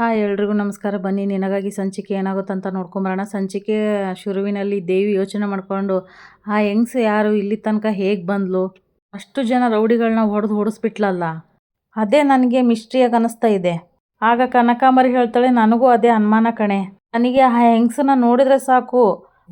Hi ಎಲ್ರಿಗೂ ನಮಸ್ಕಾರ. ಬನ್ನಿ, ನಿನಗಾಗಿ ಸಂಚಿಕೆ ಏನಾಗುತ್ತೆ ಅಂತ ನೋಡ್ಕೊಂಬರೋಣ. ಸಂಚಿಕೆ ಶುರುವಿನಲ್ಲಿ ದೇವಿ ಯೋಚನೆ ಮಾಡಿಕೊಂಡು, ಆ ಹೆಂಗ್ಸು ಯಾರು ಇಲ್ಲಿ ತನಕ ಹೇಗೆ ಬಂದ್ಲು? ಅಷ್ಟು ಜನ ರೌಡಿಗಳನ್ನ ಹೊಡೆದು ಹೊಡಿಸ್ಬಿಟ್ಲಲ್ಲ? ಅದೇ ನನಗೆ ಮಿಸ್ಟ್ರಿಯಾಗಿ ಅನ್ನಿಸ್ತಾ ಇದೆ. ಆಗ ಕನಕಾಂಬರಿ ಹೇಳ್ತಾಳೆ, ನನಗೂ ಅದೇ ಅನುಮಾನ ಕಣೆ. ನನಗೆ ಆ ಹೆಂಗ್ಸನ್ನ ನೋಡಿದ್ರೆ ಸಾಕು.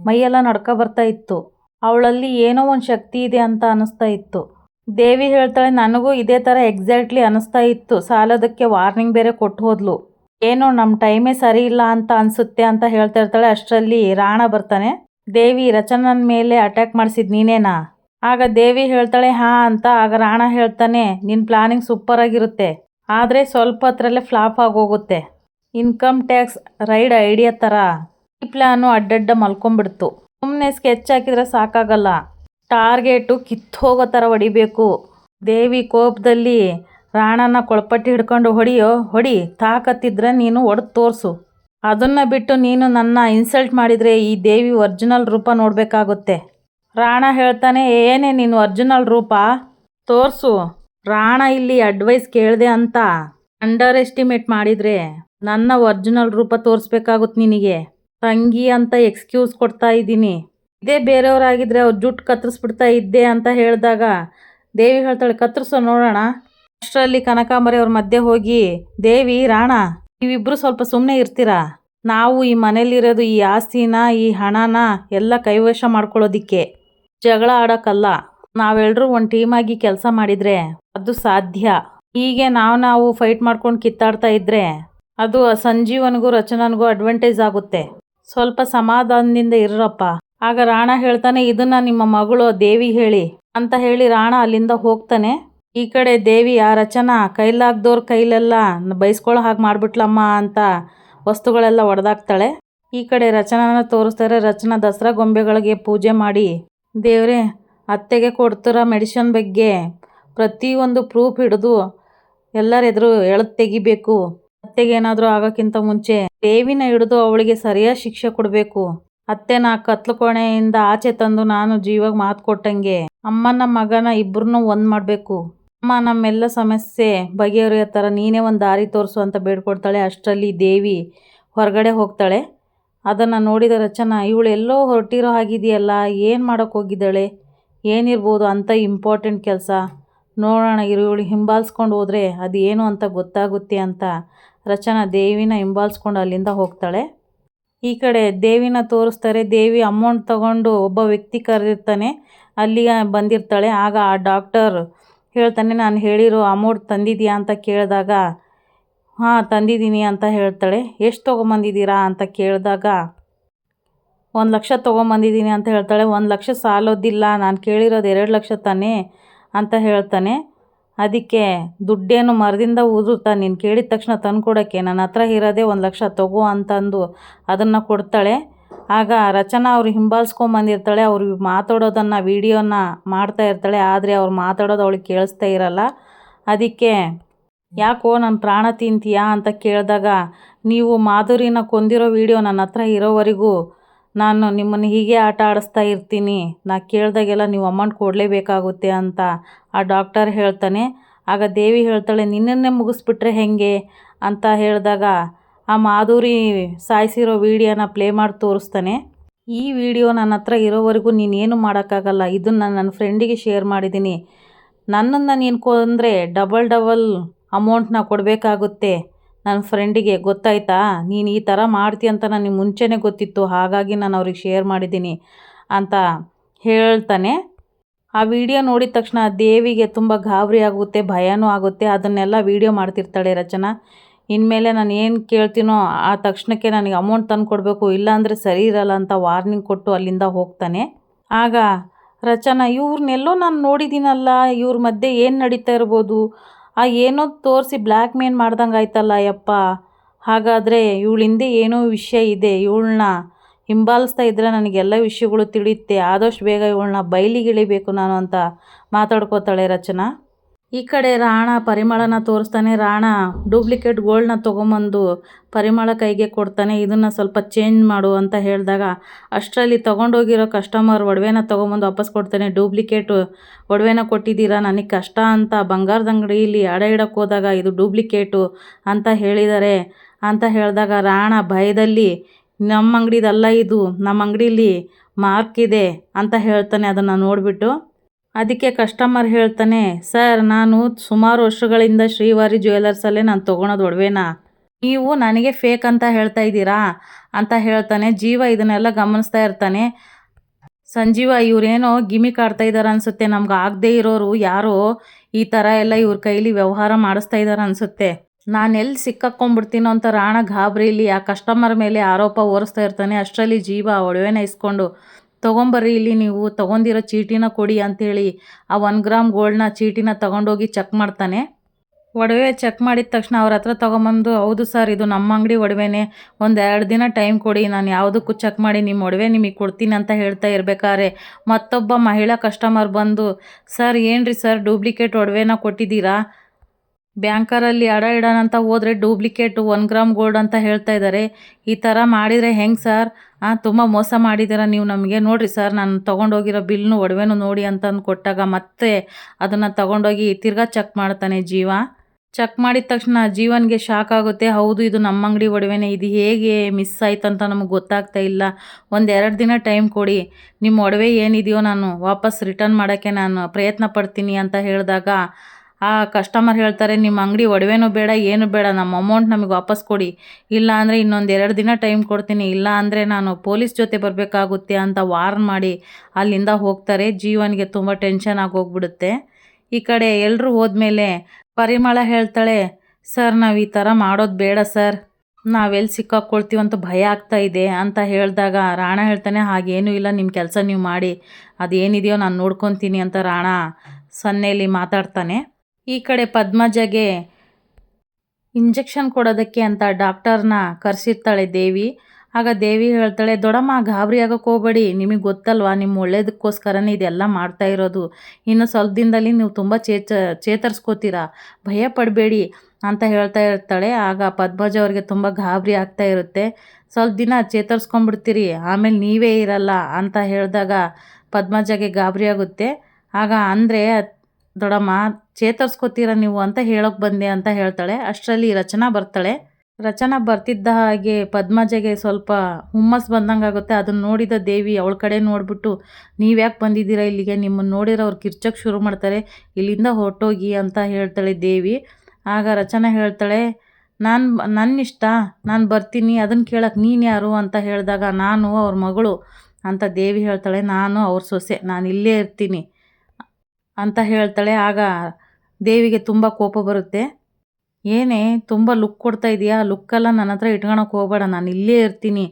ಮೈಯೆಲ್ಲ ನಡ್ಕ ಬರ್ತಾ ಇತ್ತು. ಅವಳಲ್ಲಿ ಏನೋ ಒಂದು ಶಕ್ತಿ ಇದೆ ಅಂತ ಅನ್ನಿಸ್ತಾ ಇತ್ತು. ದೇವಿ ಹೇಳ್ತಾಳೆ, ನನಗೂ ಇದೇ ಥರ ಎಕ್ಸಾಕ್ಟ್ಲಿ ಅನ್ನಿಸ್ತಾ ಇತ್ತು. ಸಾಲದಕ್ಕೆ ವಾರ್ನಿಂಗ್ ಬೇರೆ ಕೊಟ್ಟು ಹೋದ್ಲು. ಏನೋ ನಮ್ಮ ಟೈಮೇ ಸರಿ ಇಲ್ಲ ಅಂತ ಅನಿಸುತ್ತೆ ಅಂತ ಹೇಳ್ತಾ ಇರ್ತಾಳೆ. ಅಷ್ಟರಲ್ಲಿ ರಾಣ ಬರ್ತಾನೆ. ದೇವಿ ರಚನನ ಮೇಲೆ ಅಟ್ಯಾಕ್ ಮಾಡಿಸಿದ್ ನೀನೇನಾ? ಆಗ ದೇವಿ ಹೇಳ್ತಾಳೆ, ಹಾ ಅಂತ. ಆಗ ರಾಣ ಹೇಳ್ತಾನೆ ನಿನ್ನ ಪ್ಲಾನಿಂಗ್ ಸೂಪರ್ ಆಗಿರುತ್ತೆ. ಆದರೆ ಸ್ವಲ್ಪ ಹತ್ರಲ್ಲೇ ಫ್ಲಾಪ್ ಆಗೋಗುತ್ತೆ. ಇನ್ಕಮ್ ಟ್ಯಾಕ್ಸ್ ರೈಡ್ ಐಡಿಯಾ ಥರ ಈ ಪ್ಲಾನು ಅಡ್ಡಡ್ಡ ಮಲ್ಕೊಂಡ್ಬಿಡ್ತು. ಸುಮ್ಮನೆ ಸ್ಕೆಚ್ ಹಾಕಿದ್ರೆ ಸಾಕಾಗಲ್ಲ. ಟಾರ್ಗೆಟು ಕಿತ್ತೋಗೋ ಥರ ಹೊಡಿಬೇಕು. ದೇವಿ ಕೋಪದಲ್ಲಿ ರಾಣನ ಕೊಳಪಟ್ಟಿ ಹಿಡ್ಕೊಂಡು ಹೊಡಿಯೋ, ಹೊಡಿ, ತಾಕತ್ತಿದ್ರೆ ನೀನು ಒಡೆದು ತೋರಿಸು. ಅದನ್ನು ಬಿಟ್ಟು ನೀನು ನನ್ನ ಇನ್ಸಲ್ಟ್ ಮಾಡಿದರೆ ಈ ದೇವಿ ಒರ್ಜಿನಲ್ ರೂಪ ನೋಡಬೇಕಾಗುತ್ತೆ. ರಾಣ ಹೇಳ್ತಾನೆ, ಏನೇ ನೀನು ಒರ್ಜಿನಲ್ ರೂಪ? ತೋರಿಸು. ರಾಣ ಇಲ್ಲಿ ಅಡ್ವೈಸ್ ಕೇಳಿದೆ ಅಂತ ಅಂಡರ್ ಎಸ್ಟಿಮೇಟ್ ಮಾಡಿದರೆ ನನ್ನ ಒರ್ಜಿನಲ್ ರೂಪ ತೋರಿಸ್ಬೇಕಾಗುತ್ತೆ ನಿನಗೆ. ತಂಗಿ ಅಂತ ಎಕ್ಸ್ಕ್ಯೂಸ್ ಕೊಡ್ತಾ ಇದ್ದೀನಿ. ಇದೇ ಬೇರೆಯವರಾಗಿದ್ದರೆ ಅವ್ರು ಜುಟ್ಟು ಕತ್ತರಿಸ್ಬಿಡ್ತಾ ಇದ್ದೆ ಅಂತ ಹೇಳಿದಾಗ ದೇವಿ ಹೇಳ್ತಾಳೆ ಕತ್ತರಿಸೋ ನೋಡೋಣ. ಅಷ್ಟರಲ್ಲಿ ಕನಕಾಂಬರಿ ಅವ್ರ ಮಧ್ಯೆ ಹೋಗಿ, ದೇವಿ, ರಾಣ, ನೀವಿಬ್ರು ಸ್ವಲ್ಪ ಸುಮ್ಮನೆ ಇರ್ತೀರಾ? ನಾವು ಈ ಮನೇಲಿರೋದು ಈ ಆಸ್ತಿನ, ಈ ಹಣನ ಎಲ್ಲ ಕೈವಶ ಮಾಡ್ಕೊಳ್ಳೋದಿಕ್ಕೆ. ಜಗಳ ಆಡೋಕ್ಕಲ್ಲ. ನಾವೆಲ್ಲರೂ ಒಂದು ಟೀಮಾಗಿ ಕೆಲಸ ಮಾಡಿದರೆ ಅದು ಸಾಧ್ಯ. ಹೀಗೆ ನಾವು ನಾವು ಫೈಟ್ ಮಾಡ್ಕೊಂಡು ಕಿತ್ತಾಡ್ತಾ ಇದ್ದರೆ ಅದು ಸಂಜೀವನಿಗೂ ರಚನನಿಗೂ ಅಡ್ವಾಂಟೇಜ್ ಆಗುತ್ತೆ. ಸ್ವಲ್ಪ ಸಮಾಧಾನದಿಂದ ಇರ್ರಪ್ಪ. ಆಗ ರಾಣ ಹೇಳ್ತಾನೆ, ಇದನ್ನ ನಿಮ್ಮ ಮಗಳು ದೇವಿ ಹೇಳಿ ಅಂತ ಹೇಳಿ ರಾಣ ಅಲ್ಲಿಂದ ಹೋಗ್ತಾನೆ. ಈ ಕಡೆ ದೇವಿ, ಆ ರಚನಾ ಕೈಲಾಗ್ದವ್ರ ಕೈಲೆಲ್ಲ ಬೈಸ್ಕೊಳ್ಳೋ ಹಾಗೆ ಮಾಡ್ಬಿಟ್ಲಮ್ಮ ಅಂತ ವಸ್ತುಗಳೆಲ್ಲ ಒಡೆದಾಕ್ತಾಳೆ. ಈ ಕಡೆ ರಚನಾನ ತೋರಿಸ್ತಾರೆ, ರಚನಾ ದಸರಾ ಗೊಂಬೆಗಳಿಗೆ ಪೂಜೆ ಮಾಡಿ. ದೇವ್ರೆ, ಅತ್ತೆಗೆ ಕೊಡ್ತಿರೋ ಮೆಡಿಷನ್ ಬಗ್ಗೆ ಪ್ರತಿಯೊಂದು ಪ್ರೂಫ್ ಹಿಡಿದು ಎಲ್ಲರ ಎದುರು ಎಳೆದು ತೆಗಿಬೇಕು. ಅತ್ತೆಗೆ ಏನಾದರೂ ಆಗೋಕ್ಕಿಂತ ಮುಂಚೆ ದೇವಿನ ಹಿಡಿದು ಅವಳಿಗೆ ಸರಿಯಾದ ಶಿಕ್ಷೆ ಕೊಡಬೇಕು. ಅತ್ತೆನ ಕತ್ಲು ಕೋಣೆಯಿಂದ ಆಚೆ ತಂದು ನಾನು ಜೀವಾಗ ಮಾತು ಕೊಟ್ಟಂಗೆ ಅಮ್ಮನ ಮಗನ ಇಬ್ಬರನ್ನೂ ಒಂದು ಮಾಡಬೇಕು. ಅಮ್ಮ, ನಮ್ಮೆಲ್ಲ ಸಮಸ್ಯೆ. ಬಗೆಹರಿಯೋ ಥರ ನೀನೇ ಒಂದು ದಾರಿ ತೋರಿಸು ಅಂತ ಬೇಡ್ಕೊಡ್ತಾಳೆ ಅಷ್ಟರಲ್ಲಿ ದೇವಿ ಹೊರಗಡೆ ಹೋಗ್ತಾಳೆ. ಅದನ್ನು ನೋಡಿದ ರಚನಾ, ಇವಳು ಎಲ್ಲೋ ಹೊರಟಿರೋ ಹಾಗಿದೆಯಲ್ಲ, ಏನು ಮಾಡೋಕೆ ಹೋಗಿದ್ದಾಳೆ? ಏನಿರ್ಬೋದು ಅಂಥ ಇಂಪಾರ್ಟೆಂಟ್ ಕೆಲಸ. ನೋಡೋಣ ಇವಳು ಹಿಂಬಾಲಿಸ್ಕೊಂಡು ಹೋದರೆ ಅದು ಏನು ಅಂತ ಗೊತ್ತಾಗುತ್ತೆ ಅಂತ. ರಚನಾ ದೇವಿನ ಹಿಂಬಾಲಿಸ್ಕೊಂಡು ಅಲ್ಲಿಂದ ಹೋಗ್ತಾಳೆ. ಈ ಕಡೆ ದೇವಿನ ತೋರಿಸ್ತಾರೆ. ದೇವಿ ಅಮೌಂಟ್ ತಗೊಂಡು ಒಬ್ಬ ವ್ಯಕ್ತಿ ಕರೆದಿರ್ತಾನೆ. ಅಲ್ಲಿಗೆ ಬಂದಿರ್ತಾಳೆ. ಆಗ ಆ ಡಾಕ್ಟರ್ ಹೇಳ್ತಾನೆ, ನಾನು ಹೇಳಿರೋ ಅಮೌಂಟ್ ತಂದಿದ್ಯಾ? ಅಂತ ಕೇಳಿದಾಗ, ಹಾಂ, ತಂದಿದ್ದೀನಿ ಅಂತ ಹೇಳ್ತಾಳೆ. ಎಷ್ಟು ತೊಗೊಂಬಂದಿದ್ದೀರಾ? ಅಂತ ಕೇಳಿದಾಗ, ಒಂದು ಲಕ್ಷ ತೊಗೊಂಬಂದಿದ್ದೀನಿ ಅಂತ ಹೇಳ್ತಾಳೆ. ಒಂದು ಲಕ್ಷ ಸಾಲೋದಿಲ್ಲ, ನಾನು ಕೇಳಿರೋದು ಎರಡು ಲಕ್ಷ ತಾನೇ? ಅಂತ ಹೇಳ್ತಾನೆ. ಅದಕ್ಕೆ ದುಡ್ಡೇನು ಮರದಿಂದ ಉದುರುತ್ತಾ? ನೀನು ಕೇಳಿದ ತಕ್ಷಣ ತಂದು ಕೊಡೋಕ್ಕೆ ನನ್ನ ಹತ್ರ ಇರೋದೇ ಒಂದು ಲಕ್ಷ ತಗೋ ಅಂತಂದು ಅದನ್ನು ಕೊಡ್ತಾಳೆ. ಆಗ ರಚನಾ ಅವ್ರು ಹಿಂಬಾಲಿಸ್ಕೊಂಬಂದಿರ್ತಾಳೆ ಅವ್ರು ಮಾತಾಡೋದನ್ನು, ವೀಡಿಯೋನ ಮಾಡ್ತಾ ಇರ್ತಾಳೆ, ಆದರೆ ಅವ್ರು ಮಾತಾಡೋದು ಅವಳಿಗೆ ಕೇಳಿಸ್ತಾ ಇರಲ್ಲ. ಅದಕ್ಕೆ, ಯಾಕೋ ನನ್ನ ಪ್ರಾಣ ತಿಂತೀಯಾ? ಅಂತ ಕೇಳಿದಾಗ, ನೀವು ಮಾಧುರಿನ ಕೊಂದಿರೋ ವೀಡಿಯೋ ನನ್ನ ಹತ್ರ ಇರೋವರೆಗೂ ನಾನು ನಿಮ್ಮನ್ನು ಹೀಗೆ ಆಟ ಆಡಿಸ್ತಾ ಇರ್ತೀನಿ. ನಾ ಕೇಳಿದಾಗೆಲ್ಲ ನೀವು ಅಮೌಂಟ್ ಕೊಡಲೇಬೇಕಾಗುತ್ತೆ ಅಂತ ಆ ಡಾಕ್ಟರ್ ಹೇಳ್ತಾನೆ. ಆಗ ದೇವಿ ಹೇಳ್ತಾಳೆ, ನಿನ್ನನ್ನೇ ಮುಗಿಸ್ಬಿಟ್ರೆ ಹೇಗೆ? ಅಂತ ಹೇಳಿದಾಗ ಆ ಮಾಧುರಿ ಸಾಯಿಸಿರೋ ವೀಡಿಯೋನ ಪ್ಲೇ ಮಾಡಿ ತೋರಿಸ್ತಾನೆ. ಈ ವಿಡಿಯೋ ನನ್ನ ಹತ್ರ ಇರೋವರೆಗೂ ನೀನೇನು ಮಾಡೋಕ್ಕಾಗಲ್ಲ. ಇದನ್ನು ನನ್ನ ಫ್ರೆಂಡಿಗೆ ಶೇರ್ ಮಾಡಿದ್ದೀನಿ ನನ್ನನ್ನು ನೀನು ಕೊಂದರೆ ಡಬಲ್ ಡಬಲ್ ಅಮೌಂಟ್ನ ಕೊಡಬೇಕಾಗುತ್ತೆ. ನನ್ನ ಫ್ರೆಂಡಿಗೆ ಗೊತ್ತಾಯ್ತಾ? ನೀನು ಈ ಥರ ಮಾಡ್ತೀಯ ಅಂತ ನನಗೆ ಮುಂಚೆನೇ ಗೊತ್ತಿತ್ತು. ಹಾಗಾಗಿ ನಾನು ಅವ್ರಿಗೆ ಶೇರ್ ಮಾಡಿದ್ದೀನಿ ಅಂತ ಹೇಳ್ತಾನೆ. ಆ ವಿಡಿಯೋ ನೋಡಿದ ತಕ್ಷಣ ದೇವಿಗೆ ತುಂಬ ಗಾಬರಿ ಆಗುತ್ತೆ, ಭಯನೂ ಆಗುತ್ತೆ. ಅದನ್ನೆಲ್ಲ ವಿಡಿಯೋ ಮಾಡ್ತಿರ್ತಾಳೆ ರಚನಾ. ಇನ್ಮೇಲೆ ನಾನು ಏನು ಕೇಳ್ತೀನೋ ಆ ತಕ್ಷಣಕ್ಕೆ ನನಗೆ ಅಮೌಂಟ್ ತಂದು ಕೊಡಬೇಕು, ಇಲ್ಲಾಂದರೆ ಸರಿ ಇರಲ್ಲ ಅಂತ ವಾರ್ನಿಂಗ್ ಕೊಟ್ಟು ಅಲ್ಲಿಂದ ಹೋಗ್ತಾನೆ. ಆಗ ರಚನಾ ಇವ್ರನ್ನೆಲ್ಲೋ ನಾನು ನೋಡಿದ್ದೀನಲ್ಲ ಇವ್ರ ಮಧ್ಯೆ ಏನು ನಡೀತಾ ಇರ್ಬೋದು? ಆ ಏನೋ ತೋರಿಸಿ ಬ್ಲ್ಯಾಕ್ ಮೇಲ್ ಮಾಡ್ದಂಗೆ ಆಯ್ತಲ್ಲ ಯಪ್ಪ. ಹಾಗಾದರೆ ಇವಳಿಂದ ಏನೋ ವಿಷಯ ಇದೆ ಇವಳನ್ನ ಹಿಂಬಾಲಿಸ್ತಾ ಇದ್ದರೆ ನನಗೆಲ್ಲ ವಿಷಯಗಳು ತಿಳಿಯುತ್ತೆ, ಆದಷ್ಟು ಬೇಗ ಇವಳನ್ನ ಬಯಲಿಗಿಳಿಬೇಕು ನಾನು ಅಂತ ಮಾತಾಡ್ಕೋತಾಳೆ ರಚನಾ. ಈ ಕಡೆ ರಾಣ ಪರಿಮಳನ ತೋರಿಸ್ತಾನೆ. ರಾಣ ಡೂಪ್ಲಿಕೇಟ್ ಗೋಲ್ಡ್ನ ತೊಗೊಂಬಂದು ಪರಿಮಳ ಕೈಗೆ ಕೊಡ್ತಾನೆ. ಇದನ್ನು ಸ್ವಲ್ಪ ಚೇಂಜ್ ಮಾಡು ಅಂತ ಹೇಳಿದಾಗ ಅಷ್ಟರಲ್ಲಿ ತೊಗೊಂಡೋಗಿರೋ ಕಸ್ಟಮರ್ ಒಡವೆನ ತೊಗೊಂಬಂದು ವಾಪಸ್ ಕೊಡ್ತಾನೆ. ಡೂಪ್ಲಿಕೇಟು ಒಡವೆನ ಕೊಟ್ಟಿದ್ದೀರಾ? ನನಗೆ ಕಷ್ಟ ಅಂತ ಬಂಗಾರದ ಅಂಗಡಿಯಲ್ಲಿ ಅಡ ಇಡಕ್ಕೆ ಹೋದಾಗ ಇದು ಡೂಪ್ಲಿಕೇಟು ಅಂತ ಹೇಳಿದ್ದಾರೆ ಅಂತ ಹೇಳಿದಾಗ ರಾಣ ಭಯದಲ್ಲಿ ನಮ್ಮ ಅಂಗಡಿದಲ್ಲ ಇದು ನಮ್ಮ ಅಂಗಡೀಲಿ ಮಾರ್ಕ್ ಇದೆ ಅಂತ ಹೇಳ್ತಾನೆ. ಅದನ್ನು ನೋಡಿಬಿಟ್ಟು ಅದಕ್ಕೆ ಕಸ್ಟಮರ್ ಹೇಳ್ತಾನೆ, ಸರ್, ನಾನು ಸುಮಾರು ವರ್ಷಗಳಿಂದ ಶ್ರೀವಾರಿ ಜ್ಯುವೆಲರ್ಸಲ್ಲೇ ನಾನು ತೊಗೊಳೋದು ಒಡವೆನಾ? ನೀವು ನನಗೆ ಫೇಕ್ ಅಂತ ಹೇಳ್ತಾ ಇದ್ದೀರಾ? ಅಂತ ಹೇಳ್ತಾನೆ. ಜೀವ ಇದನ್ನೆಲ್ಲ ಗಮನಿಸ್ತಾ ಇರ್ತಾನೆ. ಸಂಜೀವ, ಇವರೇನೋ ಗಿಮಿಕ್ ಕಾಡ್ತಾ ಇದ್ದಾರೆ ಅನಿಸುತ್ತೆ. ನಮ್ಗೆ ಆಗದೇ ಇರೋರು ಯಾರೋ ಈ ಥರ ಎಲ್ಲ ಇವ್ರ ಕೈಲಿ ವ್ಯವಹಾರ ಮಾಡಿಸ್ತಾ ಇದ್ದಾರೆ ಅನಿಸುತ್ತೆ. ನಾನು ಎಲ್ಲಿ ಸಿಕ್ಕಾಕೊಂಡ್ಬಿಡ್ತೀನೋ ಅಂತ ರಾಣ ಗಾಬರಿಲಿ ಆ ಕಸ್ಟಮರ್ ಮೇಲೆ ಆರೋಪ ಓರಿಸ್ತಾ ಇರ್ತಾನೆ. ಅಷ್ಟರಲ್ಲಿ ಜೀವ ಒಡವೆನ ಇಸ್ಕೊಂಡು ತೊಗೊಂಬರ್ರಿ, ಇಲ್ಲಿ ನೀವು ತೊಗೊಂಡಿರೋ ಚೀಟಿನ ಕೊಡಿ ಅಂಥೇಳಿ ಆ ಒನ್ ಗ್ರಾಮ್ ಗೋಲ್ಡ್ನ ಚೀಟಿನ ತೊಗೊಂಡೋಗಿ ಚೆಕ್ ಮಾಡ್ತಾನೆ. ಒಡವೆ ಚೆಕ್ ಮಾಡಿದ ತಕ್ಷಣ ಅವ್ರ ಹತ್ರ ತೊಗೊಂಬಂದು, ಹೌದು ಸರ್, ಇದು ನಮ್ಮ ಅಂಗಡಿ ಒಡವೆನೇ. ಒಂದು ಎರಡು ದಿನ ಟೈಮ್ ಕೊಡಿ, ನಾನು ಯಾವುದಕ್ಕೂ ಚೆಕ್ ಮಾಡಿ ನಿಮ್ಮ ಒಡವೆ ನಿಮಗೆ ಕೊಡ್ತೀನಿ ಅಂತ ಹೇಳ್ತಾ ಇರಬೇಕಾದ್ರೆ. ಮತ್ತೊಬ್ಬ ಮಹಿಳಾ ಕಸ್ಟಮರ್ ಬಂದು, ಸರ್, ಏನ್ರಿ ಸರ್ ಡೂಪ್ಲಿಕೇಟ್ ಒಡವೆನ ಕೊಟ್ಟಿದ್ದೀರಾ? ಬ್ಯಾಂಕರಲ್ಲಿ ಅಡ ಇಡೋಣ ಅಂತ ಹೋದರೆ ಡೂಪ್ಲಿಕೇಟು ಒನ್ ಗ್ರಾಮ್ ಗೋಲ್ಡ್ ಅಂತ ಹೇಳ್ತಾ ಇದ್ದಾರೆ ಈ ಥರ ಮಾಡಿದರೆ ಹೆಂಗೆ ಸರ್? ತುಂಬ ಮೋಸ ಮಾಡಿದ್ದೀರ ನೀವು ನಮಗೆ. ನೋಡಿರಿ ಸರ್, ನಾನು ತೊಗೊಂಡೋಗಿರೋ ಬಿಲ್ನು ಒಡವೆನು ನೋಡಿ ಅಂತಂದು ಕೊಟ್ಟಾಗ ಮತ್ತೆ ಅದನ್ನು ತೊಗೊಂಡೋಗಿ ತಿರ್ಗಾ ಚೆಕ್ ಮಾಡ್ತಾನೆ ಜೀವ. ಚೆಕ್ ಮಾಡಿದ ತಕ್ಷಣ ಜೀವನ್ಗೆ ಶಾಕ್ ಆಗುತ್ತೆ. ಹೌದು, ಇದು ನಮ್ಮ ಅಂಗಡಿ ಒಡವೆನೇ. ಇದು ಹೇಗೆ ಮಿಸ್ ಆಯ್ತು ಅಂತ ನಮಗೆ ಗೊತ್ತಾಗ್ತಾ ಇಲ್ಲ. ಒಂದು ಎರಡು ದಿನ ಟೈಮ್ ಕೊಡಿ. ನಿಮ್ಮ ಒಡವೆ ಏನಿದೆಯೋ ನಾನು ವಾಪಸ್ ರಿಟರ್ನ್ ಮಾಡೋಕ್ಕೆ ನಾನು ಪ್ರಯತ್ನ ಪಡ್ತೀನಿ ಅಂತ ಹೇಳಿದಾಗ ಆ ಕಸ್ಟಮರ್ ಹೇಳ್ತಾರೆ ನಿಮ್ಮ ಅಂಗಡಿ ಒಡವೆನೂ ಬೇಡ, ಏನು ಬೇಡ, ನಮ್ಮ ಅಮೌಂಟ್ ನಮಗೆ ವಾಪಸ್ ಕೊಡಿ. ಇಲ್ಲ ಅಂದರೆ ಇನ್ನೊಂದು ಎರಡು ದಿನ ಟೈಮ್ ಕೊಡ್ತೀನಿ. ಇಲ್ಲ ಅಂದರೆ ನಾನು ಪೊಲೀಸ್ ಜೊತೆ ಬರಬೇಕಾಗುತ್ತೆ ಅಂತ ವಾರ್ನ್ ಮಾಡಿ ಅಲ್ಲಿಂದ ಹೋಗ್ತಾರೆ. ಜೀವನಿಗೆ ತುಂಬ ಟೆನ್ಷನ್ ಆಗಿ ಹೋಗ್ಬಿಡುತ್ತೆ. ಈ ಕಡೆ ಎಲ್ಲರೂ ಹೋದ್ಮೇಲೆ ಪರಿಮಳ ಹೇಳ್ತಾಳೆ, ಸರ್, ನಾವು ಈ ಥರ ಮಾಡೋದು ಬೇಡ ಸರ್. ನಾವೆಲ್ಲಿ ಅಂತ ಭಯ ಆಗ್ತಾ ಇದೆ ಅಂತ ಹೇಳಿದಾಗ ರಾಣ ಹೇಳ್ತಾನೆ, ಹಾಗೇನೂ ಇಲ್ಲ ನಿಮ್ಮ ಕೆಲಸ ನೀವು ಮಾಡಿ. ಅದೇನಿದೆಯೋ ನಾನು ನೋಡ್ಕೊತೀನಿ ಅಂತ ರಾಣ ಸನ್ನೆಯಲ್ಲಿ ಮಾತಾಡ್ತಾನೆ. ಈ ಕಡೆ ಪದ್ಮಜಗೆ ಇಂಜೆಕ್ಷನ್ ಕೊಡೋದಕ್ಕೆ ಅಂತ ಡಾಕ್ಟರ್ನ ಕರೆಸಿರ್ತಾಳೆ ದೇವಿ. ಆಗ ದೇವಿ ಹೇಳ್ತಾಳೆ, ದೊಡಮ್ಮ, ಗಾಬರಿ ಆಗೋಕ್ಕೆ ಹೋಗ್ಬೇಡಿ. ನಿಮಗೆ ಗೊತ್ತಲ್ವಾ ನಿಮ್ಮ ಒಳ್ಳೇದಕ್ಕೋಸ್ಕರನೇ ಇದೆಲ್ಲ ಮಾಡ್ತಾ ಇರೋದು. ಇನ್ನು ಸ್ವಲ್ಪ ದಿನದಲ್ಲಿ ನೀವು ತುಂಬ ಚೇಚ, ಚೇತರಿಸ್ಕೋತೀರಾ. ಭಯ ಪಡಬೇಡಿ ಅಂತ ಹೇಳ್ತಾ ಇರ್ತಾಳೆ. ಆಗ ಪದ್ಮಜ ಅವ್ರಿಗೆ ತುಂಬ ಗಾಬರಿ ಆಗ್ತಾ ಇರುತ್ತೆ. ಸ್ವಲ್ಪ ದಿನ ಚೇತರಿಸ್ಕೊಂಡ್ಬಿಡ್ತೀರಿ, ಆಮೇಲೆ ನೀವೇ ಇರಲ್ಲ ಅಂತ ಹೇಳಿದಾಗ ಪದ್ಮಜಗೆ ಗಾಬರಿ ಆಗುತ್ತೆ. ಆಗ ಅಂದರೆ ದೊಡಮ್ಮ, ಚೇತರಿಸ್ಕೋತೀರ ನೀವು ಅಂತ ಹೇಳೋಕೆ ಬಂದೆ ಅಂತ ಹೇಳ್ತಾಳೆ. ಅಷ್ಟರಲ್ಲಿ ರಚನಾ ಬರ್ತಾಳೆ. ರಚನಾ ಬರ್ತಿದ್ದ ಹಾಗೆ ಪದ್ಮಜಗೆ ಸ್ವಲ್ಪ ಹುಮ್ಮಸ್ ಬಂದಂಗೆ ಆಗುತ್ತೆ ಅದನ್ನು ನೋಡಿದ ದೇವಿ ಅವಳ ಕಡೆ ನೋಡಿಬಿಟ್ಟು, ನೀವ್ಯಾಕೆ ಬಂದಿದ್ದೀರಾ ಇಲ್ಲಿಗೆ? ನಿಮ್ಮನ್ನು ನೋಡಿರೋ ಅವ್ರು ಕಿರ್ಚಕ್ಕೆ ಶುರು ಮಾಡ್ತಾರೆ. ಇಲ್ಲಿಂದ ಹೊರಟೋಗಿ ಅಂತ ಹೇಳ್ತಾಳೆ ದೇವಿ. ಆಗ ರಚನಾ ಹೇಳ್ತಾಳೆ, ನಾನು ನನ್ನ ಇಷ್ಟ ನಾನು ಬರ್ತೀನಿ. ಅದನ್ನು ಕೇಳಕ್ಕೆ ನೀನು ಯಾರು? ಅಂತ ಹೇಳಿದಾಗ, ನಾನು ಅವ್ರ ಮಗಳು. ಅಂತ ದೇವಿ ಹೇಳ್ತಾಳೆ, ನಾನು ಅವ್ರ ಸೊಸೆ. ನಾನು ಇಲ್ಲೇ ಇರ್ತೀನಿ. ಅಂತ ಹೇಳ್ತಾಳೆ. ಆಗ ದೇವಿಗೆ ತುಂಬ ಕೋಪ ಬರುತ್ತೆ. ಏನೇ, ತುಂಬ ಲುಕ್ ಕೊಡ್ತಾ ಇದೆಯಾ? ಲುಕ್ಕೆಲ್ಲ ನನ್ನ ಹತ್ರ ಇಟ್ಕೊಳಕ್ಕೆ ಹೋಗಬೇಡ, ನಾನು ಇಲ್ಲೇ ಇರ್ತೀನಿ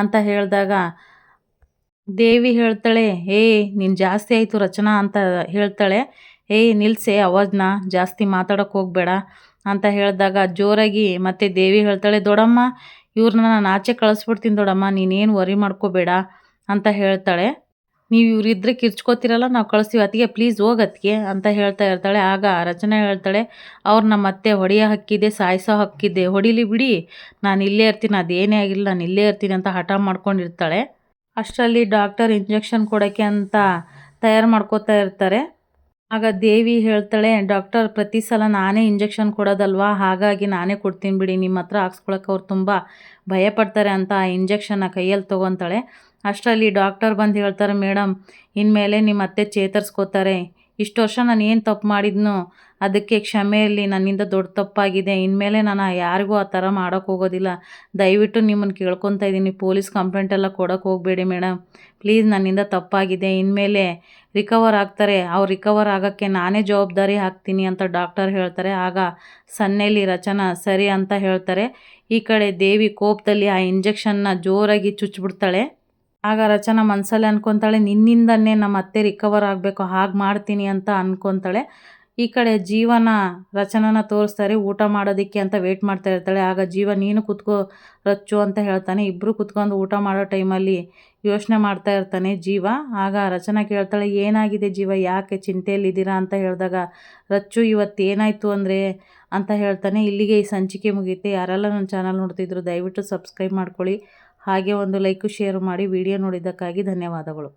ಅಂತ ಹೇಳಿದಾಗ ದೇವಿ ಹೇಳ್ತಾಳೆ ಏಯ್ ನೀನು ಜಾಸ್ತಿ ಆಯಿತು ರಚನಾ ಅಂತ ಹೇಳ್ತಾಳೆ. ಏಯ್ ನಿಲ್ಸೆ, ಅವಾಜ್ನ, ಜಾಸ್ತಿ ಮಾತಾಡೋಕ್ಕೆ ಹೋಗಬೇಡ ಅಂತ ಹೇಳಿದಾಗ ಜೋರಾಗಿ ಮತ್ತೆ ದೇವಿ ಹೇಳ್ತಾಳೆ, ದೊಡಮ್ಮ ಇವ್ರನ್ನ ನಾನು ಆಚೆ ಕಳಿಸ್ಬಿಡ್ತೀನಿ ದೊಡಮ್ಮ, ನೀನೇನು ವರಿ ಮಾಡ್ಕೋಬೇಡ ಅಂತ ಹೇಳ್ತಾಳೆ. ನೀವು ಇವರಿದ್ರೆ ಕಿರ್ಚ್ಕೋತಿರಲ್ಲ, ನಾವು ಕಳಿಸ್ತೀವಿ. ಅತ್ತಿಗೆ, ಪ್ಲೀಸ್ ಹೋಗತ್ತಿಗೆ ಅಂತ ಹೇಳ್ತಾ ಇರ್ತಾಳೆ ಆಗ ರಚನಾ ಹೇಳ್ತಾಳೆ, ಅವ್ರು ನಮ್ಮ ಅತ್ತೆ ಹೊಡೆಯೋ ಹಕ್ಕಿದೆ, ಸಾಯಿಸೋ ಹಕ್ಕಿದೆ. ಹೊಡಿಲಿ ಬಿಡಿ. ನಾನು ಇಲ್ಲೇ ಇರ್ತೀನಿ ಅದೇನೇ ಆಗಿಲ್ಲ, ನಾನು ಇಲ್ಲೇ ಇರ್ತೀನಿ, ಅಂತ ಹಠ ಮಾಡ್ಕೊಂಡಿರ್ತಾಳೆ. ಅಷ್ಟರಲ್ಲಿ ಡಾಕ್ಟರ್ ಇಂಜೆಕ್ಷನ್ ಕೊಡೋಕ್ಕೆ ಅಂತ ತಯಾರು ಮಾಡ್ಕೋತಾ ಇರ್ತಾರೆ. ಆಗ ದೇವಿ ಹೇಳ್ತಾಳೆ, ಡಾಕ್ಟರ್, ಪ್ರತಿ ಸಲ ನಾನೇ ಇಂಜೆಕ್ಷನ್ ಕೊಡೋದಲ್ವಾ? ಹಾಗಾಗಿ ನಾನೇ ಕೊಡ್ತೀನಿ ಬಿಡಿ. ನಿಮ್ಮ ಹತ್ರ ಹಾಕ್ಸ್ಕೊಳಕ್ಕೆ ಅವ್ರು ತುಂಬ ಭಯಪಡ್ತಾರೆ, ಅಂತ ಆ ಇಂಜೆಕ್ಷನ್ನ ಕೈಯಲ್ಲಿ ತೊಗೊತಾಳೆ. ಅಷ್ಟರಲ್ಲಿ ಡಾಕ್ಟರ್ ಬಂದು ಹೇಳ್ತಾರೆ ಮೇಡಮ್ ಇನ್ಮೇಲೆ ನಿಮ್ಮ ಅತ್ತೆ ಚೇತರಿಸ್ಕೋತಾರೆ. ಇಷ್ಟು ವರ್ಷ ನಾನು ಏನು ತಪ್ಪು ಮಾಡಿದ್ನೋ, ಅದಕ್ಕೆ ಕ್ಷಮೆ ಇರಲಿ, ನನ್ನಿಂದ ದೊಡ್ಡ ತಪ್ಪಾಗಿದೆ. ಇನ್ಮೇಲೆ ನಾನು ಯಾರಿಗೂ ಆ ಥರ ಮಾಡೋಕ್ಕೆ ಹೋಗೋದಿಲ್ಲ. ದಯವಿಟ್ಟು ನಿಮ್ಮನ್ನು ಕೇಳ್ಕೊತಾ ಇದ್ದೀನಿ ಪೊಲೀಸ್ ಕಂಪ್ಲೇಂಟ್ ಎಲ್ಲ ಕೊಡೋಕ್ಕೆ ಹೋಗಬೇಡಿ ಮೇಡಮ್ ಪ್ಲೀಸ್ ನನ್ನಿಂದ ತಪ್ಪಾಗಿದೆ. ಇನ್ಮೇಲೆ ರಿಕವರ್ ಆಗ್ತಾರೆ. ಅವ್ರು ರಿಕವರ್ ಆಗೋಕ್ಕೆ ನಾನೇ ಜವಾಬ್ದಾರಿ ಹಾಕ್ತೀನಿ ಅಂತ ಡಾಕ್ಟರ್ ಹೇಳ್ತಾರೆ. ಆಗ ಸನ್ನೆಯಲ್ಲಿ ರಚನಾ, ಸರಿ ಅಂತ ಹೇಳ್ತಾರೆ. ಈ ಕಡೆ ದೇವಿ ಕೋಪದಲ್ಲಿ ಆ ಇಂಜೆಕ್ಷನ್ನ ಜೋರಾಗಿ ಚುಚ್ಚಿಬಿಡ್ತಾಳೆ ಆಗ ರಚನಾ ಮನಸ್ಸಲ್ಲಿ ಅನ್ಕೊತಾಳೆ, ನಿನ್ನಿಂದನೇ ನಮ್ಮ ಅತ್ತೆ ರಿಕವರ್ ಆಗಬೇಕು, ಹಾಗೆ ಮಾಡ್ತೀನಿ ಅಂತ ಅನ್ಕೊತಾಳೆ. ಈ ಕಡೆ ಜೀವನ ರಚನನ ತೋರಿಸ್ತಾರೆ, ಊಟ ಮಾಡೋದಕ್ಕೆ ಅಂತ ವೇಟ್ ಮಾಡ್ತಾ ಇರ್ತಾಳೆ. ಆಗ ಜೀವ, ನೀನು ಕುತ್ಕೋ, ರಚ್ಚು ಅಂತ ಹೇಳ್ತಾನೆ. ಇಬ್ಬರು ಕುತ್ಕೊಂಡು ಊಟ ಮಾಡೋ ಟೈಮಲ್ಲಿ ಯೋಚನೆ ಮಾಡ್ತಾ ಇರ್ತಾನೆ ಜೀವ. ಆಗ ರಚನಾ ಕೇಳ್ತಾಳೆ, ಏನಾಗಿದೆ ಜೀವ, ಯಾಕೆ ಚಿಂತೆಯಲ್ಲಿದ್ದೀರಾ ಅಂತ ಹೇಳಿದಾಗ, ರಚ್ಚು ಇವತ್ತು ಏನಾಯಿತು ಅಂದರೆ ಅಂತ ಹೇಳ್ತಾನೆ. ಇಲ್ಲಿಗೆ ಈ ಸಂಚಿಕೆ ಮುಗಿಯುತ್ತೆ ಯಾರೆಲ್ಲ ನನ್ನ ಚಾನಲ್ ನೋಡ್ತಿದ್ರು, ದಯವಿಟ್ಟು ಸಬ್ಸ್ಕ್ರೈಬ್ ಮಾಡ್ಕೊಳ್ಳಿ. ಹಾಗೆ ಒಂದು ಲೈಕು ಶೇರ್ ಮಾಡಿ ವಿಡಿಯೋ ನೋಡಿದ್ದಕ್ಕಾಗಿ ಧನ್ಯವಾದಗಳು.